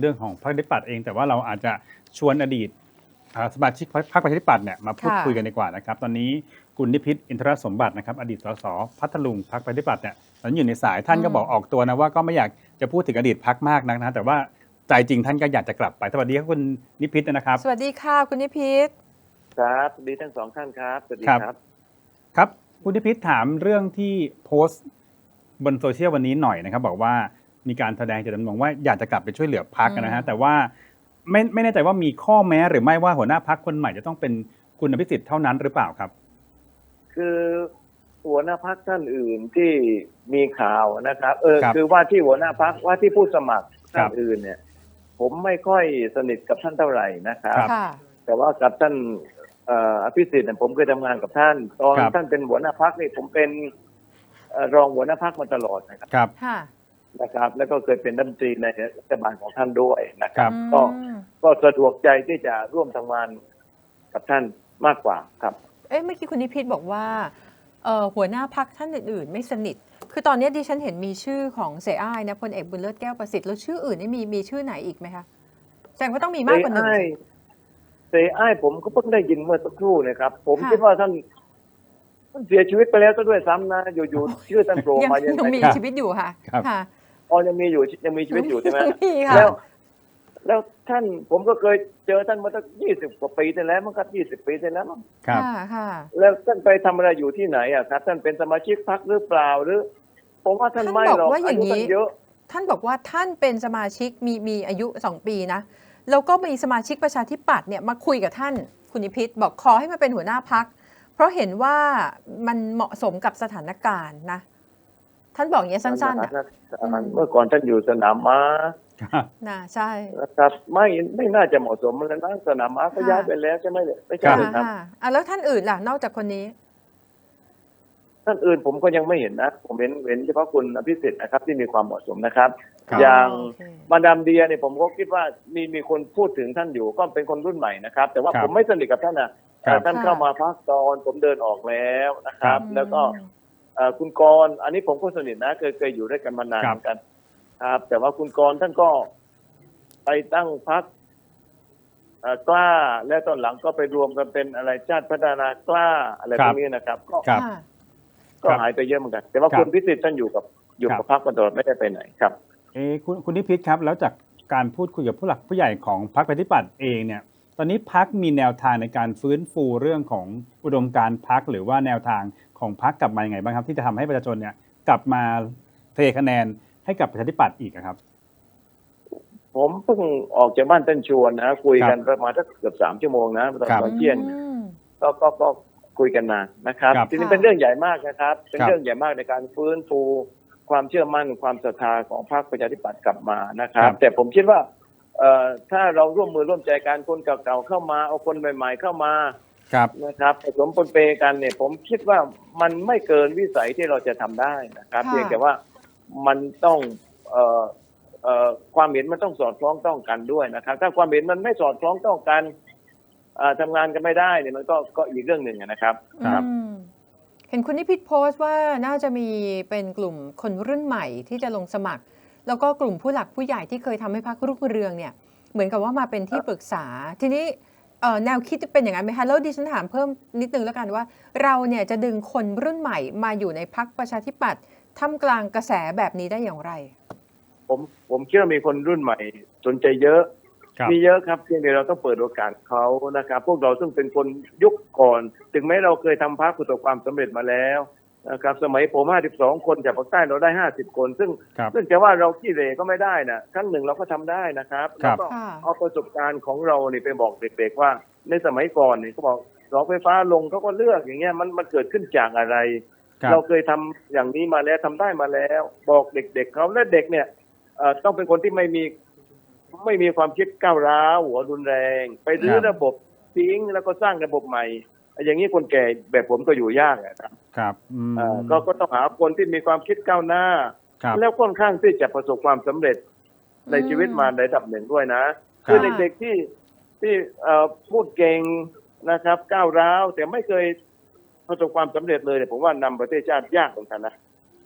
เรื่องของพรรคประชาธิปัตย์เอง แต่ว่าเราอาจจะชวนอดีตอ่าสมาชิกพรรคประชาธิปัตย์เนี่ยมาพูดค่ะคุยกันดีกว่านะครับ ตอนนี้คุณนิพิษอินทรสมบัตินะครับอดีตสสพัทลุงพรรคประชาธิปัตย์เนี่ยตอนนอยู่ในสายท่านก็บอกออกตัวนะว่าก็ไม่อยากจะพูดถึงอดีตพรรคมากนักนะแต่ว่าใจจริงท่านก็อยากจะกลับไปสวัสดีครับคุณนิพิษนะครับ สวัสดีค่ะคุณนิพิษครับสวัสดีทั้งสองท่านครับสวัสดีครับครับ ครับคุณนิพิษถามเรื่องที่โพสต์บนโซเชียลวันนี้หน่อยนะครับ บอกว่า มีการแสดงเจตจำนงว่าอยากจะกลับไปช่วยเหลือพักนะฮะแต่ว่าไม่ไม่แน่ใจว่ามีข้อแม้หรือไม่ว่าหัวหน้าพักคนใหม่จะต้องเป็นคุณอภิสิทธิ์เท่านั้นหรือเปล่าครับ คือหัวหน้าพักท่านอื่นที่มีข่าวนะครับ เออครับคือว่าที่หัวหน้าพักว่าที่ผู้สมัครครัท่าบนอื่นเนี่ย ผมไม่ค่อยสนิทกับท่านเท่าไหร่นะครับครับค่ะแต่ว่ากับท่านเอ่ออภิสิทธิ์เนี่ยผมเคยทำงานกับท่าน ตอนครับท่านเป็นหัวหน้าพักนี่ผมเป็นเอ่อรองหัวหน้าพักมาตลอดนะครับครับค่ะ นะครับ แล้วก็เคยเป็นรัฐมนตรีในรัฐบาลของท่านด้วยนะครับ อืม ก็ก็สะดวกใจที่จะร่วมทำงานกับท่านมากกว่าครับ เอ๊ะเมื่อกี้คุณนิพิษบอกว่าเอ่อหัวหน้าพักท่านอื่นๆ ไม่สนิท คือตอนนี้ดิฉันเห็นมีชื่อของเสยอ้ายนะพลเอกบุญเลิศแก้วประสิทธิ์แล้วชื่ออื่นนี่มีมีชื่อไหนอีกไหมคะแสดงว่าต้องมีมากกว่าหนึ่ง เซอ้ายเซอ้ายผมก็เพิ่งได้ยินเมื่อสักครู่นะครับ ผมค่ะ คิดว่าท่านท่านเสียชีวิตไปแล้วซะด้วยซ้ำนะ อยู่ๆชื่อท่านโผล่ยังมายังยังมีไงชีวิตอยู่ค่ะครับ ค่ะ อ๋อยังมีอยู่ยังมีชีวิตอยู่ใช่ไหมมีค่ะ แล้ว แล้วท่านผมก็เคยเจอท่านมาตั้งยี่สิบกว่าปีที่แล้วมั้งครับยี่สิบปีที่แล้วมั้งครับ ค่ะค่ะแล้วท่านไปทำอะไรอยู่ที่ไหนอะครับ ท่านเป็นสมาชิกพรรคหรือเปล่าหรือ ผมว่าท่านท่านไม่หรอกบอกว่าอย่างนี้ยุท่านเยอะ ท่านบอกว่าท่านเป็นสมาชิกมีมีอายุสองปีนะแล้วก็มีสมาชิกประชาธิปัตย์เนี่ยมาคุยกับท่านคุณนิพิษบอกขอให้มาเป็นหัวหน้าพัก เพราะเห็นว่ามันเหมาะสมกับสถานการณ์นะ ท่านบอกอย่างนี้ยสั้นๆอะอืมเมื่อก่อนท่านอยู่สนามม้าครับนะใช่นะครับไม่ไม่น่าจะเหมาะสมแล้วนะสนามม้าก็ค่ะย้ายไปแล้วใช่ไหมเนี่ยไม่ใช่ครับเหรอครับอ่าอะแล้วท่านอื่นล่ะนอกจากคนนี้ ท่านอื่นผมก็ยังไม่เห็นนะ ผมเห็นเห็นเฉพาะคุณอภิสิทธิ์นะครับ ที่มีความเหมาะสมนะครับครับอย่างโอเคมาดามเดียเนี่ยผมก็คิดว่ามีมีคนพูดถึงท่านอยู่ก็เป็นคนรุ่นใหม่นะครับ แต่ว่าครับผมไม่สนิทกับท่านนะเอ่อท่านค่ะเข้ามาพักตอนผมเดินออกแล้วนะครับอืมแล้วก็เอ่อ คุณกรณ์อันนี้ผมก็สนิทนะเคยเคยอยู่ด้วยกันมานานครัเหบมือนกันครับ แต่ว่าคุณกรณ์ท่านก็ไปตั้งพักกล้าและตอนหลังก็ไปรวมกันเป็นอะไรชาติพัฒนากล้าอะไรคพรัวบกนี้นะครับ ก็ครับค่ะก็ครับหายไปเยอะเหมือนกัน แต่ว่าครับคุณพิสิทธิ์ท่านอยู่กับอยู่ครักับ บพรรคมาตลอดไม่ได้ไปไหนครับ เอะคุณคุณนิพิษครับ แล้วจากการพูดคุยกับผู้หลักผู้ใหญ่ของพรรคประชาธิปัตย์เองเนี่ย ตอนนี้พักมีแนวทางในการฟื้นฟูเรื่องของอุดมการณ์พักหรือว่าแนวทาง ของพักกลับมายังไงบ้างครับ ที่จะทำให้ประชาชนเนี่ยกลับมาเทคะแนนให้กับประชาธิปัตย์อีกอะครับ ผมเพิ่งออกจากบ้านเต้นชวนนะคุยกันครับประมาณสักเกือบสามชั่วโมงนะตอนครับตอนเที่ยงอืมก็ก็ก็คุยกันมานะครับครับทีนี้ค่ะเป็นเรื่องใหญ่มากนะครับ เป็นครับเรื่องใหญ่มากในการฟื้นฟูความเชื่อมั่นความศรัทธาของพรรคประชาธิปัตย์กลับมานะครับ แต่ผมคิดว่าเอ่อถ้าเราร่วมมือร่วมใจกันคนเก่าๆเข้ามาเอาคนใหม่ ๆ เข้ามา ครับนะครับผสมปนเปกันเนี่ย ผมคิดว่ามันไม่เกินวิสัยที่เราจะทำได้นะครับค่ะ เพียงแต่ว่ามันต้องเอ่อเอ่อความเห็นมันต้องสอดคล้องต้องกันด้วยนะครับ ถ้าความเห็นมันไม่สอดคล้องต้องกันเอ่อทำงานกันไม่ได้เนี่ยมันก็ก็อีกเรื่องหนึ่งอะนะครับครับ อืมเห็นคุณนิพิษโพสต์ว่าน่าจะมีเป็นกลุ่มคนรุ่นใหม่ที่จะลงสมัคร แล้วก็กลุ่มผู้หลักผู้ใหญ่ที่เคยทำให้พรรครุ่งเรืองเนี่ย เหมือนกับว่ามาเป็นที่ปรึกษา ทีนี้ เอ่อแนวคิดจะเป็นอย่างนั้นไหมคะแล้วดิฉันถามเพิ่มนิดนึงแล้วกันว่า เราเนี่ยจะดึงคนรุ่นใหม่มาอยู่ในพรรคประชาธิปัตย์ท่ามกลางกระแสแบบนี้ได้อย่างไร ผมผมคิดว่ามีคนรุ่นใหม่สนใจเยอะครับ มีเยอะครับเพียงแต่เราต้องเปิดโอกาสเขานะครับ พวกเราซึ่งเป็นคนยุคก่อน ถึงแม้เราเคยทำพักประสบความสำเร็จมาแล้ว นะครับสมัยผม 52 คนจากภาคใต้เราได้ 50 คน ซึ่งครับซึ่งจะว่าเราขี้เหร่ก็ไม่ได้นะครั้งหนึ่งเราก็ทำได้นะครับครับแล้วก็ค่ะเอาประสบการณ์ของเรานี่ไปบอกเด็กๆว่า ในสมัยก่อนนี่เขาบอกเสาไฟฟ้าลงเขาก็เลือกอย่างเงี้ยมันมันเกิดขึ้นจากอะไรครับเราเคยทำอย่างนี้มาแล้วทำได้มาแล้ว บอกเด็กๆเขาและเด็กเนี่ยเอ่อต้องเป็นคนที่ไม่มีไม่มีความคิดก้าวร้าวหัวรุนแรง ไปรื้อครับระบบทิ้งแล้วก็สร้างระบบใหม่ อย่างนี้คนแก่แบบผมก็อยู่ยากอะครับครับอืมเอ่อก็ก็ต้องหาคนที่มีความคิดก้าวหน้าครับแล้วค่อนข้างที่จะประสบความสำเร็จในอืมชีวิตมาในระดับหนึ่งด้วยนะครับคือเด็กๆที่ที่เอ่อพูดเก่งนะครับก้าวร้าวแต่ไม่เคยประสบความสำเร็จเลยเนี่ยผมว่านำประเทศชาติยากเหมือนกันนะ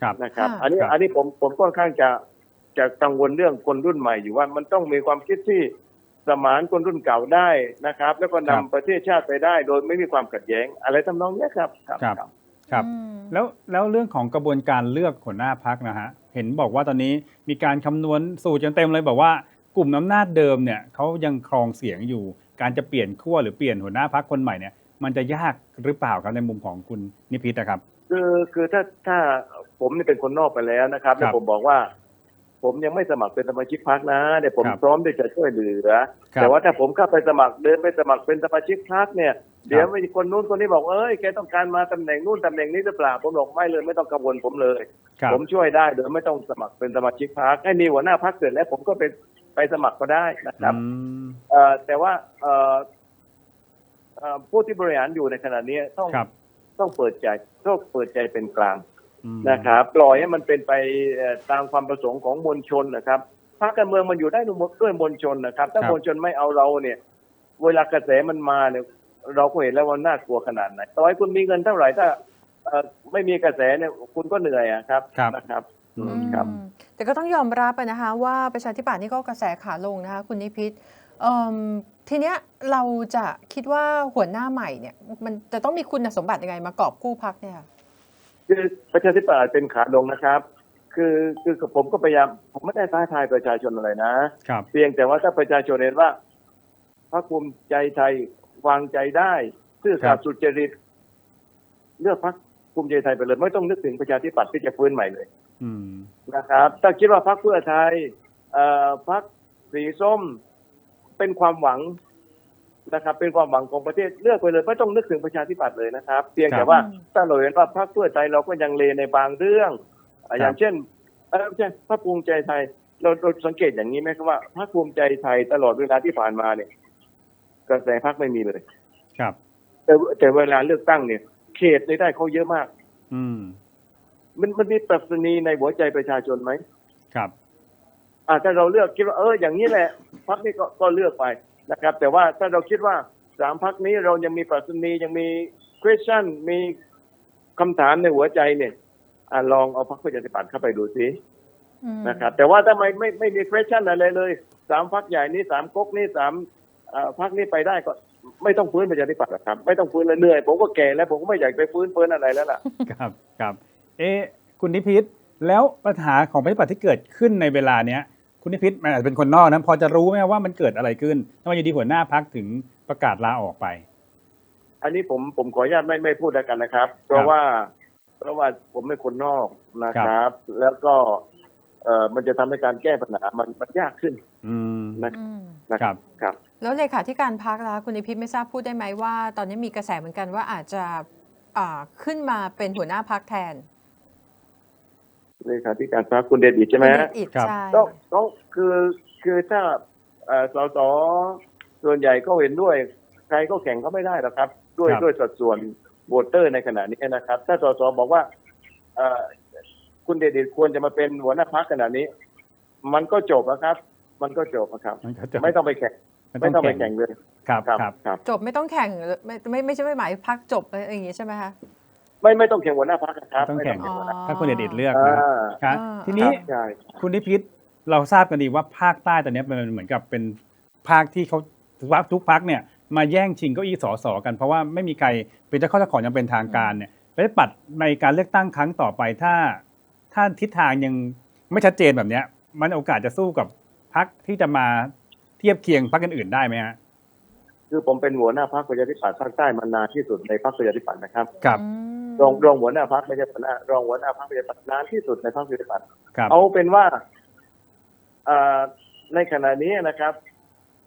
ครับนะครับค่ะอันนี้ครับอันนี้ผมผมค่อนข้างจะจะกังวลเรื่องคนรุ่นใหม่อยู่ว่ามันต้องมีความคิดที่ สมานคนรุ่นเก่าได้นะครับ แล้วก็นำประเทศชาติไปได้ โดยไม่มีความขัดแย้ง อะไรทำนองเนี้ยครับครับครับ ครับ ครับ อืม แล้วแล้วเรื่องของกระบวนการเลือกหัวหน้าพักนะฮะเห็นบอกว่าตอนนี้มีการคำนวณสูตรจนเต็มเลยบอกว่ากลุ่มอำนาจเดิมเนี่ยเขายังครองเสียงอยู่ การจะเปลี่ยนขั้วหรือเปลี่ยนหัวหน้าพักคนใหม่เนี่ยมันจะยากหรือเปล่าครับในมุมของคุณนิพิษนะครับ คือคือถ้าถ้าผมนี่เป็นคนนอกไปแล้วนะครับครัแล้วบผมบอกว่า ผมยังไม่สมัครเป็นสมาชิกพรรคนะเดี๋ยวผมครับพร้อมที่จะช่วยเหลือ ครับ แต่ว่าถ้าผมเข้าไปสมัครเดินไปสมัครเป็นสมาชิกพรรคเนี่ยเดี๋ยวมีคนนู้นคนนี้บอกเอ้ยแกต้องการมาตำแหน่งนู้นตำแหน่งนี้หรือเปล่าผมบอกไม่เลยไม่ต้องกังวลผมเลย ครับ ผมช่วยได้โดยไม่ต้องสมัครเป็นสมาชิกพรรคให้มีหัวหน้าพรรคเสร็จแล้วผมก็ไปไปสมัครก็ได้นะครับ อืม เอ่อแต่ว่าเอ่อเอ่อผู้ที่บริหารอยู่ในขณะนี้ต้องครับ ต้องเปิดใจต้องเปิดใจเป็นกลางอืม นะครับปล่อยให้มันเป็นไปเอ่อตามความประสงค์ของมวลชนนะครับพรรคการเมืองมันอยู่ได้ด้วยมวลชนนะครับ ถ้ามวลชนไม่เอาเราเนี่ย เวลากระแสมันมาเนี่ยเราก็เห็นแล้วว่าน่ากลัวขนาดไหนต่อให้คุณมีเงินเท่าไหร่ถ้าเอ่อไม่มีกระแสเนี่ยคุณก็เหนื่อยอะครับครับนะครับอืมครับอืมแต่ก็ต้องยอมรับอะนะคะว่าประชาธิปัตย์นี่ก็กระแสขาลงนะคะคุณนิพิษเอิ่มทีเนี้ยเราจะคิดว่าหัวหน้าใหม่เนี่ยมันจะต้องมีคุณสมบัติยังไงมากอบกู้พักเนี่ยค่ะ คือประชาธิปัตย์เป็นขาลงนะครับ คือคือผมก็พยายามผมไม่ได้ท้าทายประชาชนอะไรนะครับ เพียงแต่ว่าถ้าประชาชนเห็นว่าพรรคภูมิใจไทยวางใจได้ซื่อครัสับตย์สุจริตเลือกพรรคภูมิใจไทยไปเลย ไม่ต้องนึกถึงประชาธิปัตย์ที่จะฟื้นใหม่เลยอืมนะครับ ถ้าคิดว่าพรรคเพื่อไทยเอ่อพรรคสีส้มเป็นความหวัง นะครับเป็นความหวังของประเทศเลือกไปเลยไม่ต้องนึกถึงประชาธิปัตย์เลยนะครับเพียงครัแต่บว่าถ้าเราเห็นว่าพรรคเพื่อไทยเราก็ยังเลในบางเรื่องอะอย่างเช่นเอ่อไม่ใช่พรรคภูมิใจไทยเราเราสังเกตอย่างนี้ไหมครับว่าพรรคภูมิใจไทยตลอดเวลาที่ผ่านมาเนี่ยกระแสพรรคไม่มีเลย ครับ แต่แต่เวลาเลือกตั้งเนี่ย เขตในได้เขาเยอะมาก อืม มันมันมีปรัชนีในหัวใจประชาชนไหมครับอ่าถ้าเราเลือกคิดว่าเอออย่างนี้แหละพรรคนี้ก็ก็เลือกไป นะครับ แต่ว่าถ้าเราคิดว่าสามพรรคนี้เรายังมีปรัชนียังมี question มีคำถามในหัวใจเนี่ยอลองเอาพรรคประชาธิปัตย์เข้าไปดูสินะครับ แต่ว่าทำไมไม่ไม่มี question อะไรเลยสามพรรคใหญ่นี้สามก๊กนี้สามพรรคนี้ไปได้ก็ไม่ต้องฟื้นประชาธิปัตย์หรอกครับ ไม่ต้องฟื้นเลยเหนื่อย ผมก็แก่แล้วผมก็ไม่อยากไปฟื้นฟื้นอะไรแล้วล่ะ ครับครับ เอ๊คุณนิพิษแล้วปัญหาของประชาธิปัตย์ที่เกิดขึ้นในเวลาเนี้ย คุณนิพิษมันอาจจะเป็นคนนอกนะพอจะรู้ไหมว่ามันเกิดอะไรขึ้นทำไมอยู่ดีหัวหน้าพักถึงประกาศลาออกไป อันนี้ผมผมขออนุญาตไม่ไม่พูดแล้วกันนะครับ เพราะว่า เพราะว่าผมเป็นคนนอกนะครับ แล้วก็เอ่อมันจะทำให้การแก้ปัญหามันมันยากขึ้น อืมนะอืมนะครับครับ แล้วเลขาธิการพักนะคะคุณนิพิษไม่ทราบพูดได้ไหมว่า ตอนนี้มีกระแสเหมือนกันว่าอาจจะอ่าขึ้นมาเป็นหัวหน้าพักแทน เลขาธิการพรรคคุณเดชอิดใช่ไหมคุณฮะเดชอิดครับ ใช่ต้องต้องคือคือถ้าเอ่อสสส่วนใหญ่ก็เห็นด้วย ใครก็แข่งเขาไม่ได้หรอกครับ ด้วยครับ ด้วยสัดส่วนโหวตเตอร์ในขณะนี้นะครับ ถ้าสสบอกว่าเอ่อคุณเดชอิดควรจะมาเป็นหัวหน้าพรรคขณะนี้ มันก็จบนะครับ มันก็จบนะครับ มันก็จะไม่ต้องไปแข่งมันไม่ต้องไปแข่แข่งเลยครับครับครับ ครับ จบไม่ต้องแข่งไม่ไม่ไม่ใช่ไม่หมายพักจบอะไรอย่างงี้ใช่ไหมคะ ไม่ไม่ต้องแข่งหัวหน้าพรรคนะครับต้องแข่ง ไม่อ๋อหัวหน้าถ้าคุณเดชอิดเลือกอ่นะาครับอ่า ทีนี้ ใช่ คุณนิพิษเราทราบกันดีว่าภาคใต้ตอนนี้มันเหมือนกับเป็นภาคที่เขาทุกพักทุกพักเนี่ยมาแย่งชิงเก้าอี้สสกันเพราะว่าไม่มีใครเป็นเจ้าข้อเจ้าของยังเป็นทางการเนี่ยประชาธิปัตย์ในการเลือกตั้งครั้งต่อไปถ้า ถ้าทิศทางยังไม่ชัดเจนแบบเนี้ย มันโอกาสจะสู้กับพักที่จะมาเทียบเคียงพักอื่นๆได้ไหมฮะคือผมเป็นหัวหน้าพรรคประชาธิปัตย์ภาคใต้มานานที่สุดในพรรคประชาธิปัตย์นะครับ ครับ อืม รองรองหัวหน้าพักไม่ใช่หัวหน้ารองหัวหน้าพักประชาธิปัตย์นานที่สุดในพรรคประชาธิปัตย์ครับเอาเป็นว่าเอ่อในขณะนี้นะครับ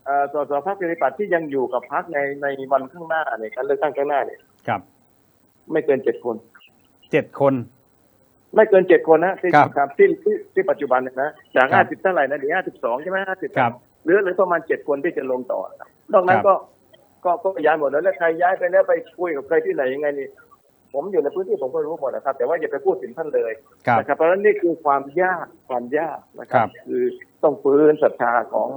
เอ่อสสพรรคประชาธิปัตย์ที่ยังอยู่กับพรรคในในวันข้างหน้าในการเลือกตั้งข้างหน้าเนี่ยครับ ไม่เกินเจ็ดคนเจ็ดคน ไม่เกินเจ็ดคนนะที่ครับครับที่ที่ที่ปัจจุบันเนี่ยนะจากครัห้าบสิบเท่าไหร่นะเดี๋ยวห้าสิบสองใช่ไหมห้าสิบครับเหลือเหลือประมาณเจ็ดคนที่จะลงต่อครับนอกนั้คนรับก็ก็ก็ย้ายหมดแล้วแล้วใครย้ายไปแล้วไปคุยกับใครที่ไหนยังไงนี่ ผมอยู่ในพื้นที่ผมก็รู้หมดนะครับ แต่ว่าอย่าไปพูดถึงท่านเลยครับนะครับเพราะฉะนั้นนี่คือความยากความยากนะคครัรับ คือต้องฟื้นศรัทธาของ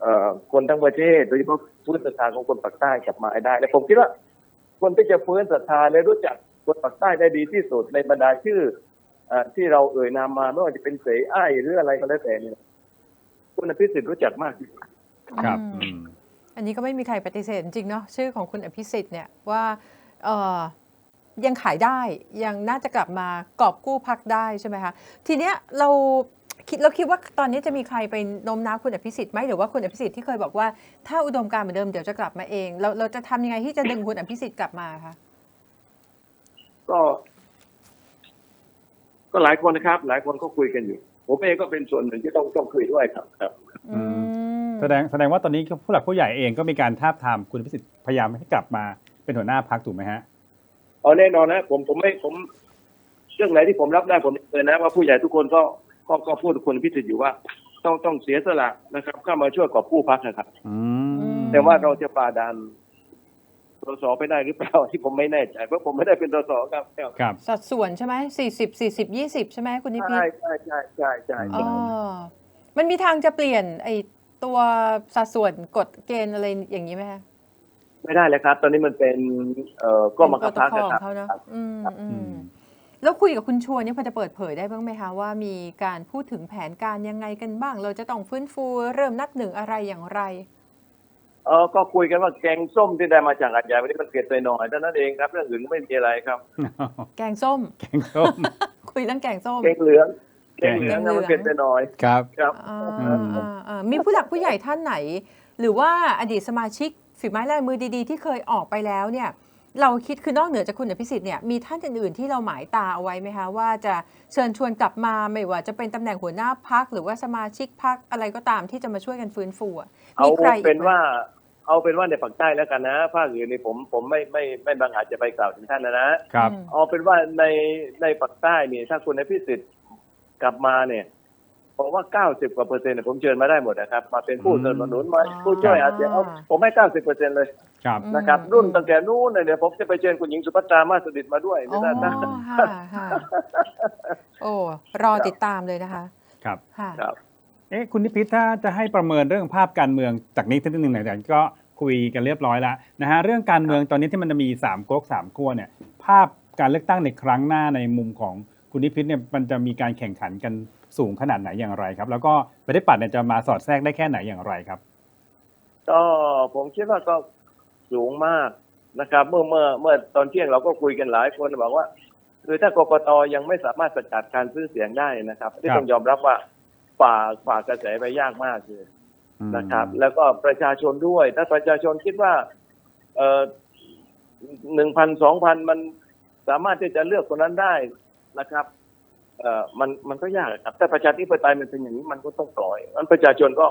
เอ่อคนทั้งประเทศโดยเฉพาะฟื้นศรัทธาของคนปากใต้กลับมาให้ได้และผมคิดว่า คนที่จะฟื้นศรัทธาและรู้จักคนปากใต้ได้ดีที่สุดในบรรดาชื่อเอ่อที่เราเอ่ยนามมาไม่ว่าจะเป็นเสยอ้ายหรืออะไรก็แล้วแต่เนี่ยคุณอภิสิทธิ์รู้จักมากที่สุดครับอืมอืมอันนี้ก็ไม่มีใครปฏิเสธจริงๆเนาะชื่อของคุณอภิสิทธิ์เนี่ยว่าเอ่อ ยังขายได้ยังน่าจะกลับมากอบกู้พักได้ใช่ไหมคะทีเนี้ยเราคิดเราคิดว่าตอนนี้จะมีใครไปโน้มน้าวคุณอภิสิทธิ์ไหมหรือว่าคุณอภิสิทธิ์ที่เคยบอกว่าถ้าอุดมการณ์เหมือนเดิมเดี๋ยวจะกลับมาเอง เราเราจะทำยังไงที่จะดึงคุณอภิสิทธิ์กลับมาคะก็ ก็หลายคนนะครับ หลายคนก็คุยกันอยู่ ผมเองก็เป็นส่วนหนึ่งที่ต้องต้องคุยด้วยครับครับ อืม แสดงแสดงว่าตอนนี้ผู้หลักผู้ใหญ่เองก็มีการทาบทามคุณพิสิทธิ์พยายามให้กลับมาเป็นหัวหน้าพักถูกไหมฮะ เอาแน่นอนนะผมผมไม่ผมเรื่องไหนที่ผมรับได้ผมเลยนะว่าผู้ใหญ่ทุกคนก็ก็ก็พูดทุกคนพิสิทธิ์อยู่ว่า ต้องต้องเสียสละนะครับเข้ามาช่วยกอบกู้พักนะครับอืมแต่ว่าเราจะฝ่าด่านสสไปได้หรือเปล่าที่ผมไม่แน่ใจเพราะผมไม่ได้เป็นสสครับครับ สัดส่วนใช่ไหมสี่สิบสี่สิบยี่สิบใช่ไหมคุณนิพิใช่ษใช่ใช่ใช่ใช่อ๋อมันมีทางจะเปลี่ยนไอ้ตัวสัดส่วนกฎเกณฑ์อะไรอย่างนี้ไหมคะ ไม่ได้เลยครับ ตอนนี้มันเป็นเอ่อก็บังคับพักเป็นนะโปรโตคอลครับของเขาเนอะอืมอือืมมแล้วคุยกับคุณชวนเนี่ยพอจะเปิดเผยได้บ้างไหมคะว่ามีการพูดถึงแผนการยังไงกันบ้าง เราจะต้องฟื้นฟูเริ่มนับหนึ่งอะไรอย่างไรเออก็คุยกันว่าแกงส้มที่ได้มาจากอาจารย์วันนี้มันเผ็ดไปหน่อยเท่านั้นเองครับเรื่องอื่นไม่มีอะไรครับ แกงส้ม แกงส้ม คุยเรื่องแกงส้มแกงเหลืองแกแกงงเหเหลืลือองงนะมันเผ็ดไปหน่อยครับครับอ่าอืมอ่าอ่ามีผู้หลักผู้ใหญ่ท่านไหน หรือว่าอดีตสมาชิก ฝีไม้ลายมือดีๆ ที่เคยออกไปแล้วเนี่ยเราคิดคือนอกเหนือจากคุณอภิสิทธิ์เนี่ยมีท่านอื่นๆที่เราหมายตาเอาไว้ไหมคะว่าจะเชิญชวนกลับมาไม่ว่าจะเป็นตำแหน่งหัวหน้าพักหรือว่าสมาชิกพักอะไรก็ตามที่จะมาช่วยกันฟื้นฟูอะเอามีใครอีกไหมเป็นว่า เอาเป็นว่าในภาคใต้แล้วกันนะภาคอื่นนี่ผมผมไม่ไม่ไม่บางอาจจะไปกล่าวถึงท่านนะนะครับอืมเอาเป็นว่าในในภาคใต้เนี่ยถ้าคุณอภิสิทธิ์กลับมาเนี่ย ผมว่า 90 กว่าเปอร์เซ็นต์เนี่ยผมเชิญมาได้หมดนะครับ มาเป็นผู้สนับสนุนมาผู้ช่วยอาเซียนเอาผมให้ 90เปอร์เซ็นต์เลยครับนะครับอืมรุ่นตั้งแต่นู้นเลยเนี่ยผมจะไปเชิญคุณหญิงสุภัตรามาสดิตมาด้วยอ๋อนะนะค่ะค่ะโอ้รอติดตามเลยนะคะครับค่ะครับเอ๊ะคุณนิพิษถ้าจะให้ประเมินเรื่องภาพการเมืองจากนี้ทีหนึ่งไหนๆก็คุยกันเรียบร้อยแล้วนะฮะเรื่องการเมืองตอนนี้ที่มันจะมีสามก๊กสามขั้วเนี่ยภาพการเลือกตั้งในครั้งหน้าในมุมของ คุณนิพิษเนี่ยมันจะมีการแข่งขันกันสูงขนาดไหนอย่างไรครับ แล้วก็ประชาธิปัตย์เนี่ยจะมาสอดแทรกได้แค่ไหนอย่างไรครับ ก็ผมคิดว่าก็สูงมากนะครับ เมื่อเมื่อเมื่อตอนเที่ยงเราก็คุยกันหลายคนบอกว่าคือถ้ากกตยังไม่สามารถสกัดการซื้อเสียงได้นะครับที่ครับต้องยอมรับว่าฝ่าฝ่ากระแสไปยากมากเลยนะครับ แล้วก็ประชาชนด้วย ถ้าประชาชนคิดว่า เออหนึ่งพันสองพันมันสามารถที่จะเลือกคนนั้นได้ นะครับเอ่อมันมันก็ยากครับ แต่ประชาธิปไตยมันเป็นอย่างนี้มันก็ต้องปล่อยมันประชาชนก็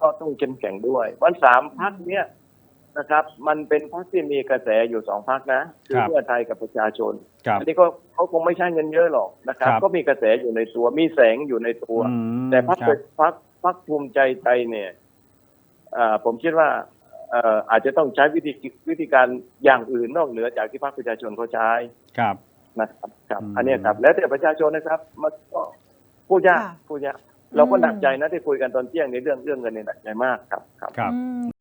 ก็ต้องเข้มแข็งด้วย วันสามพักเนี้ยนะครับ มันเป็นพักที่มีกระแสอยู่สองพักนะคือครับเพื่อไทยกับประชาชนครับอันนี้ก็เขาคงไม่ใช่เงินเยอะหรอกนะครับครับก็มีกระแสอยู่ในตัวมีแสงอยู่ในตัวอืมแต่พักครับพักพักภูมิใจไทยเนี่ยเอ่อผมคิดว่าเอ่ออาจจะต้องใช้วิธีวิธีการอย่างอื่นนอกเหนือจากที่พรรคประชาชนเขาใช้ครับ นะครับครับอืมอันเนี้ยครับ แล้วแต่ประชาชนนะครับมันก็พูดยากค่ะ พูดยากเราก็อืมหนักใจนะที่คุยกันตอนเที่ยงในเรื่องเรื่องเงินเนี่ยหนักใจมากครับครับ ครับอืม